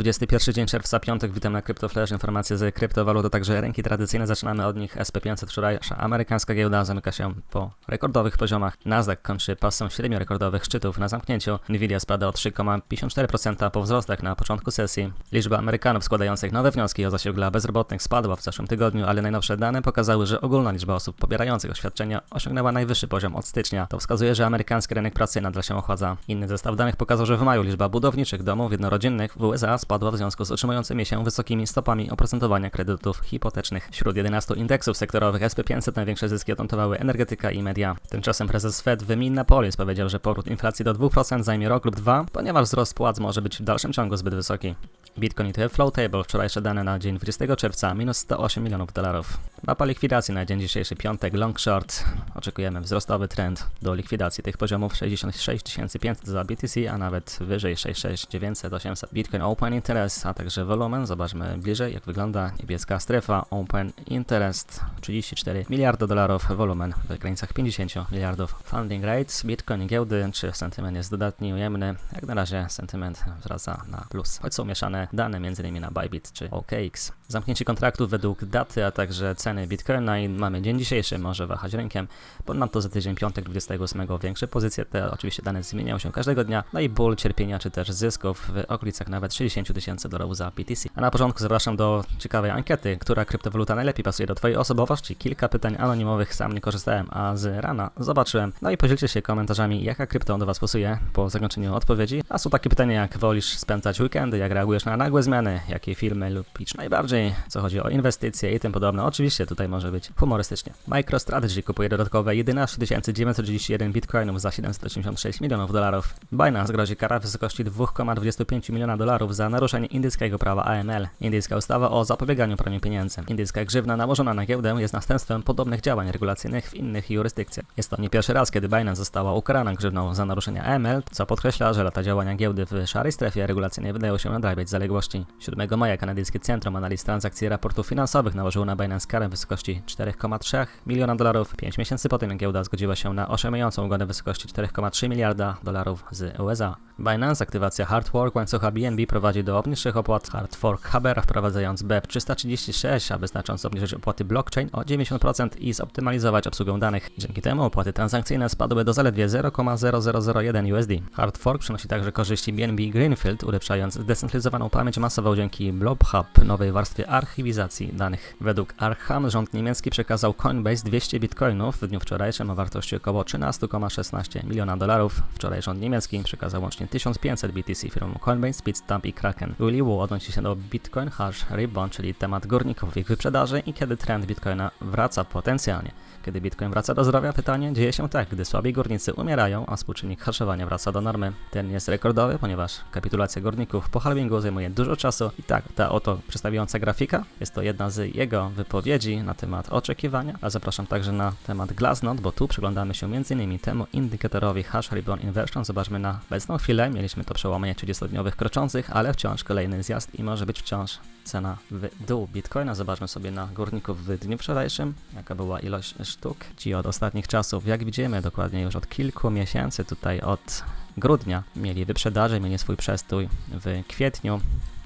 21 dzień czerwca, piątek, witam na CryptoFlash, informacje z kryptowalut, a także rynki tradycyjne. Zaczynamy od nich. SP500 wczorajsza amerykańska giełda zamyka się po rekordowych poziomach. Nasdaq kończy pasą 7 rekordowych szczytów na zamknięciu. Nvidia spada o 3,54% po wzrostach na początku sesji. Liczba Amerykanów składających nowe wnioski o zasięg dla bezrobotnych spadła w zeszłym tygodniu, ale najnowsze dane pokazały, że ogólna liczba osób pobierających oświadczenia osiągnęła najwyższy poziom od stycznia. To wskazuje, że amerykański rynek pracy nadal się ochładza. Inny zestaw danych pokazał, że w maju liczba budowniczych domów jednorodzinnych w USA spadła w związku z utrzymującymi się wysokimi stopami oprocentowania kredytów hipotecznych. Wśród 11 indeksów sektorowych SP500 największe zyski odnotowały energetyka i media. Tymczasem prezes Fed w Minneapolis powiedział, że powrót inflacji do 2% zajmie rok lub dwa, ponieważ wzrost płac może być w dalszym ciągu zbyt wysoki. Bitcoin Flow Table wczorajsze dane na dzień 20 czerwca minus 108 milionów dolarów. Mapa likwidacji na dzień dzisiejszy piątek long short. Oczekujemy wzrostowy trend do likwidacji tych poziomów 66 500 za BTC, a nawet wyżej 66 900 800. Bitcoin Open Interest, a także wolumen. Zobaczmy bliżej jak wygląda niebieska strefa Open Interest 34 miliardy dolarów, wolumen w granicach 50 miliardów. Funding rates, Bitcoin giełdy, czy sentyment jest dodatni, ujemny? Jak na razie sentyment wraca na plus, choć są mieszane dane m.in. na Bybit czy OKX. Zamknięcie kontraktów według daty, a także ceny Bitcoina i mamy dzień dzisiejszy, może wahać rynkiem. Ponadto za tydzień piątek 28 większe pozycje, te oczywiście dane zmieniają się każdego dnia, no i ból cierpienia czy też zysków w okolicach nawet 60 tysięcy dolarów za BTC. A na początku zapraszam do ciekawej ankiety, która kryptowaluta najlepiej pasuje do Twojej osobowości. Kilka pytań anonimowych, sam nie korzystałem, a z rana zobaczyłem. No i podzielcie się komentarzami, jaka krypto do Was pasuje po zakończeniu odpowiedzi. A są takie pytania, jak wolisz spędzać weekendy, jak reagujesz na nagłe zmiany, jakie firmy lubisz najbardziej, co chodzi o inwestycje i tym podobne. Oczywiście tutaj może być humorystycznie. MicroStrategy kupuje dodatkowe 11 931 bitcoinów za 786 milionów dolarów. Binance grozi kara w wysokości 2,25 miliona dolarów za naruszenie indyjskiego prawa AML. Indyjska ustawa o zapobieganiu praniu pieniędzy. Indyjska grzywna nałożona na giełdę jest następstwem podobnych działań regulacyjnych w innych jurysdykcjach. Jest to nie pierwszy raz, kiedy Binance została ukarana grzywną za naruszenie AML, co podkreśla, że lata działania giełdy w szarej strefie regulacyjnej wydają się nadrabiać zaległości. 7 maja kanadyjskie Centrum Analiz Transakcji i Raportów Finansowych nałożyło na Binance karę w wysokości 4,3 miliona dolarów. 5 miesięcy potem giełda zgodziła się na oszałamiającą ugodę w wysokości 4,3 miliarda dolarów z USA. Binance aktywacja Hard Fork łańcucha BNB prowadzi do obniższych opłat Hard Fork Habera wprowadzając BEP 336, aby znacząco obniżyć opłaty blockchain o 90% i zoptymalizować obsługę danych. Dzięki temu opłaty transakcyjne spadły do zaledwie 0,0001 USD. Hard Fork przynosi także korzyści BNB Greenfield, ulepszając zdecentralizowaną pamięć masową dzięki Blob Hub, nowej warstwie archiwizacji danych. Według Arkham rząd niemiecki przekazał Coinbase 200 bitcoinów w dniu wczorajszym o wartości około 13,16 miliona dolarów. Wczoraj rząd niemiecki przekazał łącznie 1500 BTC firmom Coinbase, Bitstamp i Kraken. Willy Wu odnosi się do Bitcoin Hash Ribbon, czyli temat górników ich wyprzedaży i kiedy trend Bitcoina wraca potencjalnie. Kiedy Bitcoin wraca do zdrowia? Pytanie dzieje się tak, gdy słabi górnicy umierają, a współczynnik haszowania wraca do normy. Ten jest rekordowy, ponieważ kapitulacja górników po halvingu zajmuje dużo czasu i tak, ta oto przedstawiająca grafika jest to jedna z jego wypowiedzi na temat oczekiwania, a zapraszam także na temat Glassnode, bo tu przyglądamy się m.in. temu indykatorowi Hash Ribbon Inversion. Zobaczmy na obecną chwilę, mieliśmy to przełamanie 30-dniowych kroczących, ale wciąż kolejny zjazd i może być wciąż cena w dół Bitcoina. Zobaczmy sobie na górników w dniu wczorajszym, jaka była ilość sztuk. Ci od ostatnich czasów, jak widzimy, dokładnie już od kilku miesięcy, tutaj od grudnia, mieli wyprzedaże, mieli swój przestój w kwietniu.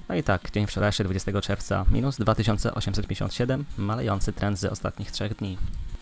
No i tak, dzień wczorajszy, 20 czerwca, minus 2857, malejący trend z ostatnich trzech dni.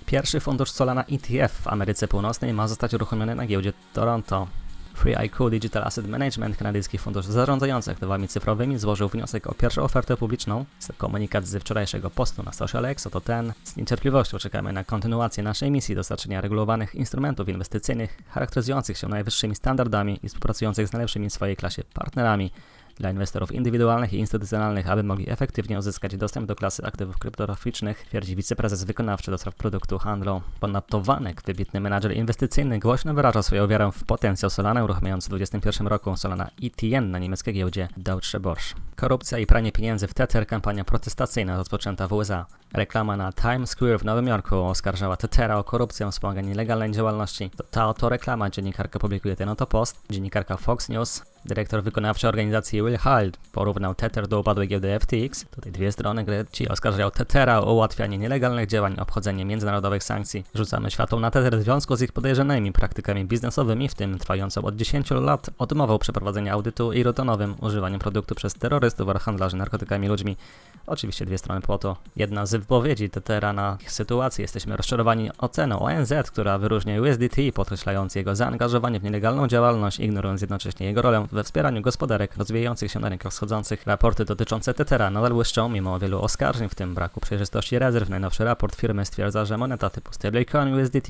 Pierwszy fundusz Solana ETF w Ameryce Północnej ma zostać uruchomiony na giełdzie Toronto. FreeIQ Digital Asset Management, kanadyjski fundusz zarządzający aktywami cyfrowymi, złożył wniosek o pierwszą ofertę publiczną. To komunikat z wczorajszego postu na SocialX, oto ten. Z niecierpliwością czekamy na kontynuację naszej misji dostarczenia regulowanych instrumentów inwestycyjnych, charakteryzujących się najwyższymi standardami i współpracujących z najlepszymi w swojej klasie partnerami dla inwestorów indywidualnych i instytucjonalnych, aby mogli efektywnie uzyskać dostęp do klasy aktywów kryptograficznych, twierdzi wiceprezes wykonawczy do spraw produktu handlu. Ponadto Wanek, wybitny menadżer inwestycyjny, głośno wyraża swoją wiarę w potencjał Solana, uruchamiając w 2021 roku Solana ETN na niemieckiej giełdzie Deutsche Börse. Korupcja i pranie pieniędzy w Tether, kampania protestacyjna rozpoczęta w USA. Reklama na Times Square w Nowym Jorku oskarżała Tethera o korupcję, wspomaganie nielegalnej działalności. Ta oto reklama dziennikarka publikuje ten oto post. Dziennikarka Fox News Dyrektor wykonawczy organizacji Will Hald porównał Tether do upadłej giełdy FTX. Tutaj dwie strony gry. Ci oskarżają Tethera o ułatwianie nielegalnych działań, obchodzenie międzynarodowych sankcji. Rzucamy światło na Tether w związku z ich podejrzanymi praktykami biznesowymi, w tym trwającą od 10 lat odmową przeprowadzenia audytu i rutynowym używaniem produktu przez terrorystów oraz handlarzy narkotykami ludźmi. Oczywiście dwie strony płotu. Jedna z wypowiedzi Tetera na sytuację. Jesteśmy rozczarowani oceną ONZ, która wyróżnia USDT, podkreślając jego zaangażowanie w nielegalną działalność, ignorując jednocześnie jego rolę we wspieraniu gospodarek rozwijających się na rynkach wschodzących. Raporty dotyczące Tetera nadal błyszczą, mimo wielu oskarżeń, w tym braku przejrzystości rezerw. Najnowszy raport firmy stwierdza, że moneta typu stablecoin USDT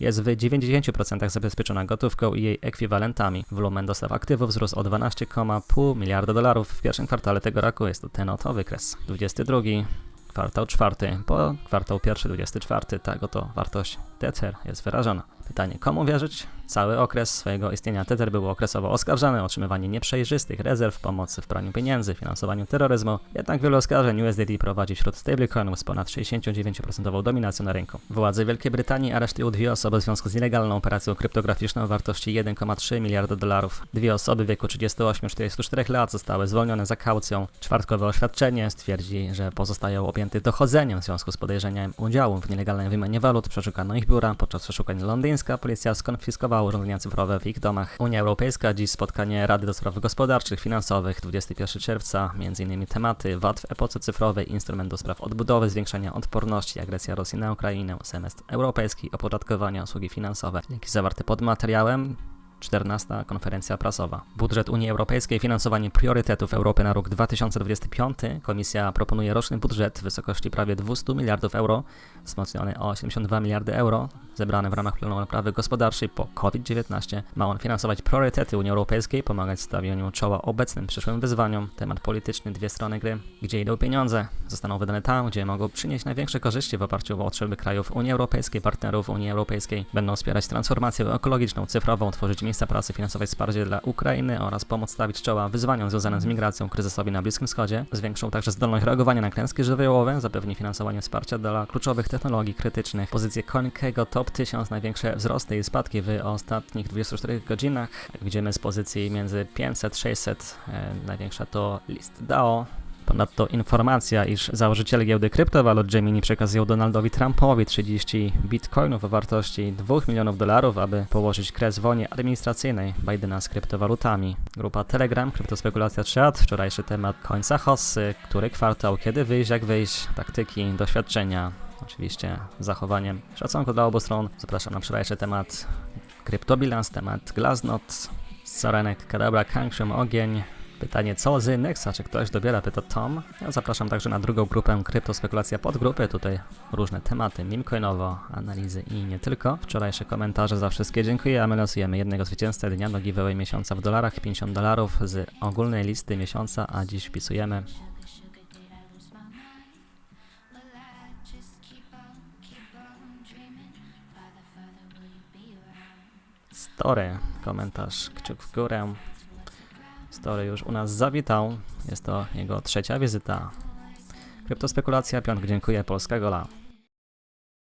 jest w 90% zabezpieczona gotówką i jej ekwiwalentami. Wolumen dostaw aktywów wzrósł o 12,5 miliarda dolarów w pierwszym kwartale tego roku. Jest to ten oto wykres. 22 kwartał czwarty, po kwartał pierwszy, 24, tak oto wartość Tether jest wyrażona. Pytanie, komu wierzyć? Cały okres swojego istnienia Tether był okresowo oskarżany o otrzymywanie nieprzejrzystych rezerw, pomocy w praniu pieniędzy, finansowaniu terroryzmu. Jednak wiele oskarżeń USDT prowadzi wśród stablecoinów z ponad 69% dominacją na rynku. Władze Wielkiej Brytanii aresztują dwie osoby w związku z nielegalną operacją kryptograficzną o wartości 1,3 miliarda dolarów. Dwie osoby w wieku 38-44 lat zostały zwolnione za kaucją. Czwartkowe oświadczenie stwierdzi, że pozostają objęte dochodzeniem w związku z podejrzeniem udziału w nielegalnej wymianie walut. Przeszukano ich biura. Podczas przeszukań londyńska policja skonfiskowała urządzenia cyfrowe w ich domach. Unia Europejska dziś spotkanie Rady do Spraw Gospodarczych, Finansowych 21 czerwca, m.in. tematy VAT w epoce cyfrowej, instrument do spraw odbudowy, zwiększania odporności, agresja Rosji na Ukrainę, semestr europejski, opodatkowania usługi finansowe. Linki zawarte pod materiałem. 14. konferencja prasowa. Budżet Unii Europejskiej, finansowanie priorytetów Europy na rok 2025. Komisja proponuje roczny budżet w wysokości prawie 200 miliardów euro, wzmocniony o 82 miliardy euro, zebrany w ramach planu naprawy gospodarczej po COVID-19. Ma on finansować priorytety Unii Europejskiej, pomagać w stawianiu czoła obecnym przyszłym wyzwaniom. Temat polityczny, dwie strony gry. Gdzie idą pieniądze? Zostaną wydane tam, gdzie mogą przynieść największe korzyści w oparciu o potrzeby krajów Unii Europejskiej, partnerów Unii Europejskiej. Będą wspierać transformację ekologiczną, cyfrową, tworzyć miejsca pracy, finansować wsparcie dla Ukrainy oraz pomóc stawić czoła wyzwaniom związanym z migracją, kryzysowi na Bliskim Wschodzie. Zwiększą także zdolność reagowania na klęski żywiołowe, zapewni finansowanie wsparcia dla kluczowych technologii krytycznych. Pozycję Końskiego 1000 największe wzrosty i spadki w ostatnich 24 godzinach. Widzimy z pozycji między 500-600, e, największa to list DAO. Ponadto informacja, iż założyciele giełdy kryptowalut Gemini przekazują Donaldowi Trumpowi 30 bitcoinów o wartości 2 milionów dolarów, aby położyć kres wojnie administracyjnej Bidena z kryptowalutami. Grupa Telegram, kryptospekulacja chat, wczorajszy temat końca hossy, który kwartał, kiedy wyjść, jak wyjść, taktyki, doświadczenia, oczywiście zachowaniem szacunku dla obu stron. Zapraszam na wczorajszy temat kryptobilans, temat Glaznot, Sarenek, Kadabra, Kangshum, Ogień, Pytanie, co z Nexa? Czy ktoś dobiera? Pyta Tom. Ja zapraszam także na drugą grupę Kryptospekulacja podgrupy. Tutaj różne tematy, mimcoinowo, analizy i nie tylko. Wczorajsze komentarze za wszystkie dziękuję, a my losujemy jednego zwycięzcę dnia do giveaway miesiąca w dolarach, 50 dolarów z ogólnej listy miesiąca, a dziś wpisujemy Story, komentarz, kciuk w górę. Story już u nas zawitał. Jest to jego trzecia wizyta. Kryptospekulacja, piątek dziękuję, Polska Gola.